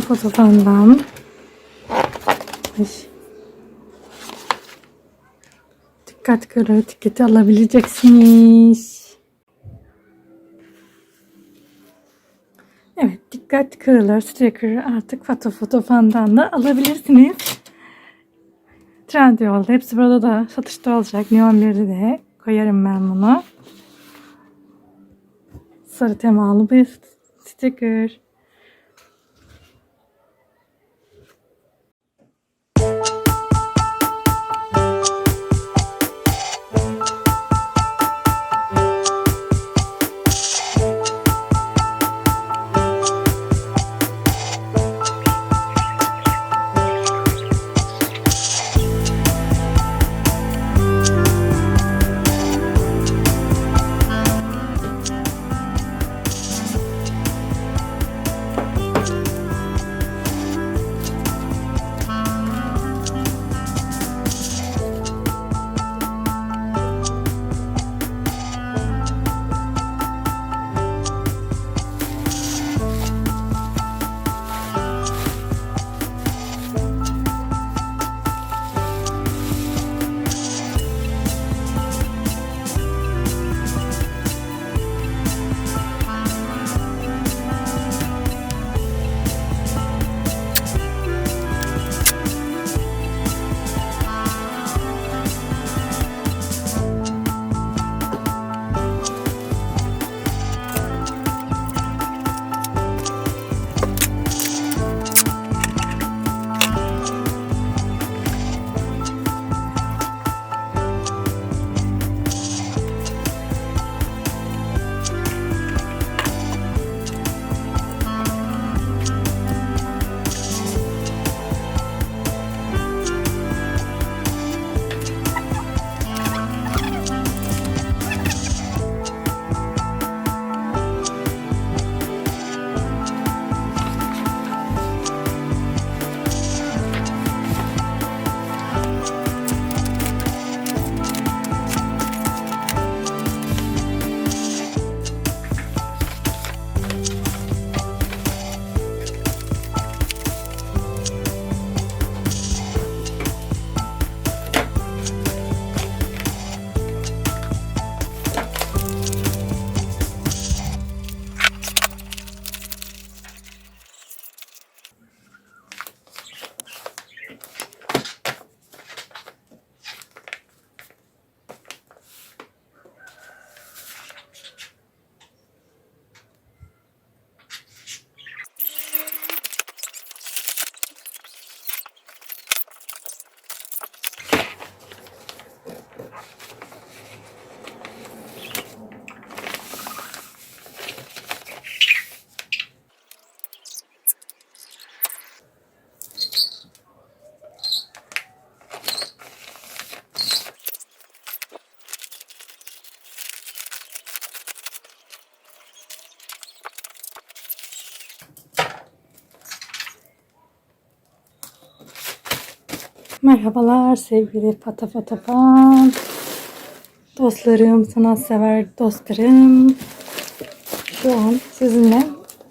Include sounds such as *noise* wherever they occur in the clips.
Foto. Ay. Dikkat kırı etiketi alabileceksiniz. Evet dikkat kırılır sticker artık foto fotoğrafından da alabilirsiniz. Trendyol'da hepsi burada da satışta olacak. Neon 1'de de koyarım ben bunu. Sarı temalı bir sticker. Merhabalar sevgili Pata Pata Pan. Dostlarım, sanatsever dostlarım. Şu an sizinle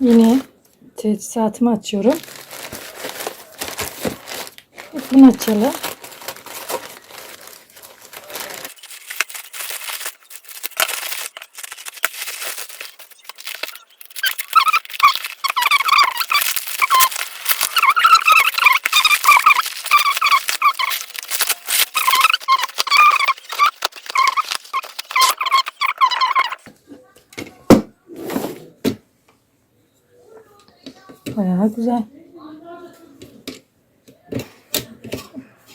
yeni tesisatımı açıyorum. Bunu açalım. Bayağı güzel.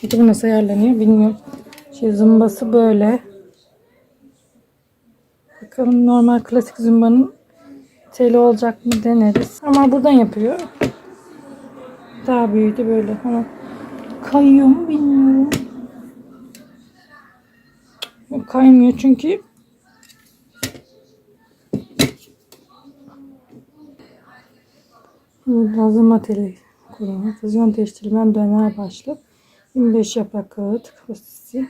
Peki bu nasıl ayarlanıyor bilmiyorum. Şey zımbası böyle. Bakalım normal klasik zımbanın teli olacak mı deneriz. Ama buradan yapıyor. Daha büyüdü böyle. Ama kayıyor mu bilmiyorum. Kaymıyor çünkü Lazım teli kullanmak. Füzyon değiştirilen döner başlık. 25 yaprak kağıt kapasitesi.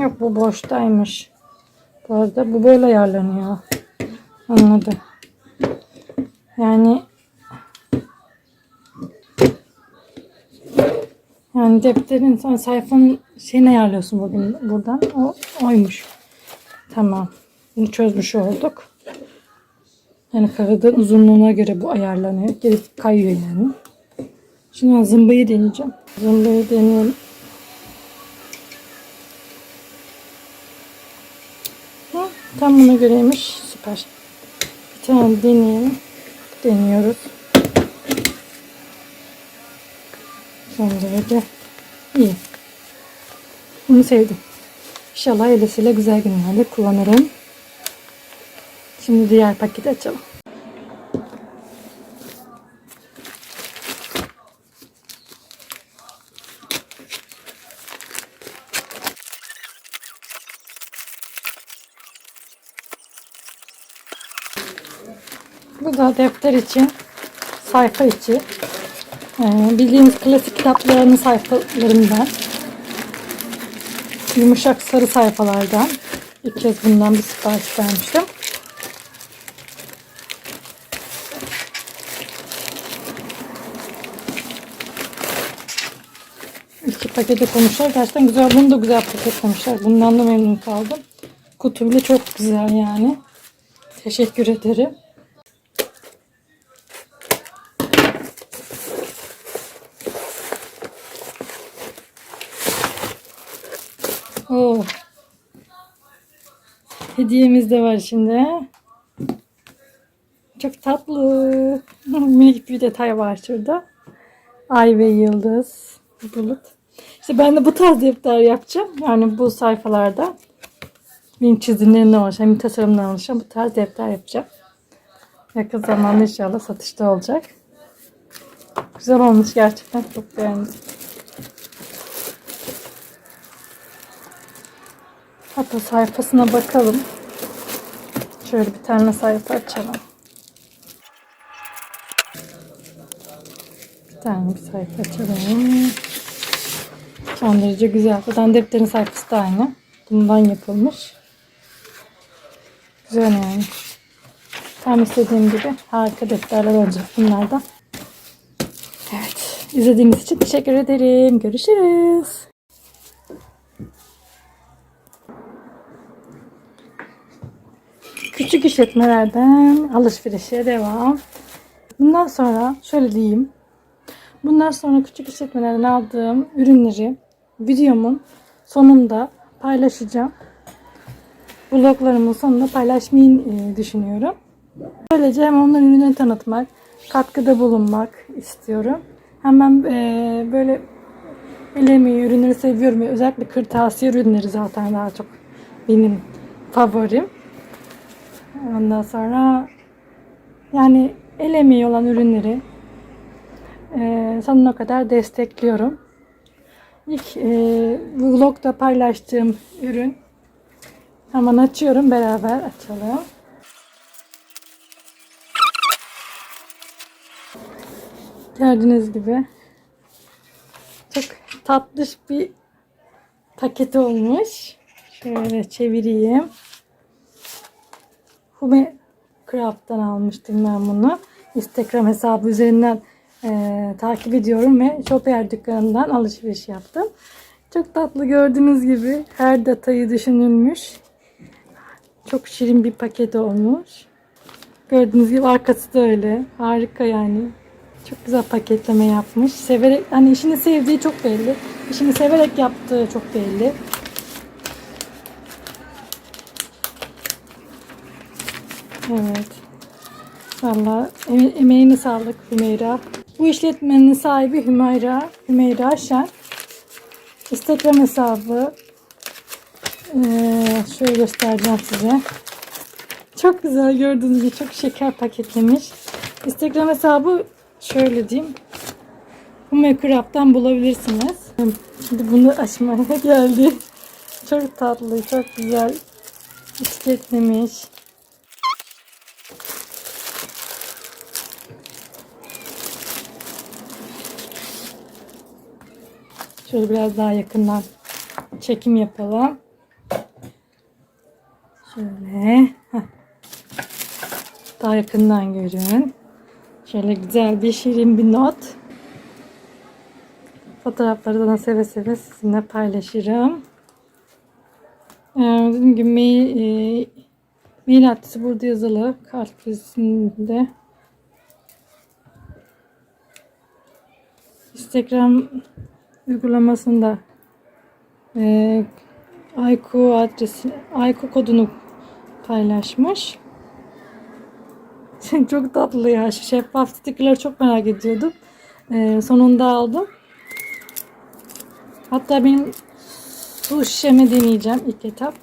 Yok bu boştaymış. Bu arada bu böyle ayarlanıyor. Anladım. Yani yani defterin son sayfanın şeyini ayarlıyorsun bugün buradan. O oymuş. Tamam. Bunu çözmüş olduk. Yani kağıdın uzunluğuna göre bu ayarlanıyor. Geri kayıyor yani. Şimdi ben zımbayı deneyeceğim. Zımbayı deneyelim. Hı, tam buna göreymiş. Süper. Bir tane deneyelim. Deniyoruz. Son derece iyi. Bunu sevdim. İnşallah elesiyle güzel günlerde kullanırım. Şimdi diğer paketi açalım. Bu da defter için, sayfa içi. Ee, bildiğimiz klasik kitaplarının sayfalarından. Yumuşak sarı sayfalardan. İlk kez bundan bir sipariş vermiştim. İki paketi koymuşlar. Gerçekten güzel. Bunu da güzel paketlemişler. Bundan da memnun kaldım. Kutu bile çok güzel yani. Teşekkür ederim. Hediyemiz de var şimdi. Çok tatlı. *laughs* Minik bir detay var şurada. Ay ve yıldız. Bulut. İşte ben de bu tarz defter yapacağım. Yani bu sayfalarda benim çizimlerimden oluşan, benim tasarımdan oluşan bu tarz defter yapacağım. Yakın zamanda inşallah satışta olacak. Güzel olmuş gerçekten. Çok beğendim. Hatta sayfasına bakalım. Şöyle bir tane sayfa açalım. Bir tane bir sayfa açalım. Son derece güzel. Zaten defterin sayfası da aynı. Bundan yapılmış. Güzel yani. Tam istediğim gibi harika defterler olacak bunlardan. Evet. izlediğiniz için teşekkür ederim. Görüşürüz. Küçük işletmelerden alışverişe devam. Bundan sonra şöyle diyeyim. Bundan sonra küçük işletmelerden aldığım ürünleri videomun sonunda paylaşacağım. Vloglarımın sonunda paylaşmayı e, düşünüyorum. Böylece hem onların ürünü tanıtmak, katkıda bulunmak istiyorum. Hemen e, böyle el emeği ürünleri seviyorum. Özellikle kırtasiye ürünleri zaten daha çok benim favorim. Ondan sonra yani el olan ürünleri e, sonuna kadar destekliyorum. İlk e, vlogda paylaştığım ürün hemen açıyorum beraber açalım. Gördüğünüz gibi çok tatlış bir paket olmuş. Şöyle çevireyim. Hume Craft'tan almıştım ben bunu. Instagram hesabı üzerinden e, takip ediyorum ve Shoper dükkanından alışveriş yaptım. Çok tatlı gördüğünüz gibi her detayı düşünülmüş. Çok şirin bir paket olmuş. Gördüğünüz gibi arkası da öyle. Harika yani. Çok güzel paketleme yapmış. Severek hani işini sevdiği çok belli. İşini severek yaptığı çok belli. Evet. Eme- emeğine sağlık Hümeyra. Bu işletmenin sahibi Hümeyra. Hümeyra Şen. Instagram hesabı. Ee, şöyle göstereceğim size. Çok güzel gördüğünüz gibi çok şeker paketlemiş. Instagram hesabı şöyle diyeyim. Hume Craft'tan bulabilirsiniz. Şimdi bunu açmaya *laughs* geldi. Çok tatlı, çok güzel etiketlemiş. Şöyle biraz daha yakından çekim yapalım. Şöyle. Daha yakından görün. Şöyle güzel bir şirin bir not. Fotoğrafları da seve seve sizinle paylaşırım. Ee, dediğim gibi mail, e, mail adresi burada yazılı. Kart vizitinde. Instagram uygulamasında e, Ayku adresi, Ayku kodunu paylaşmış. *laughs* çok tatlı ya. Şu şeffaf stickerları çok merak ediyordum. E, sonunda aldım. Hatta benim su şişeme deneyeceğim ilk etap.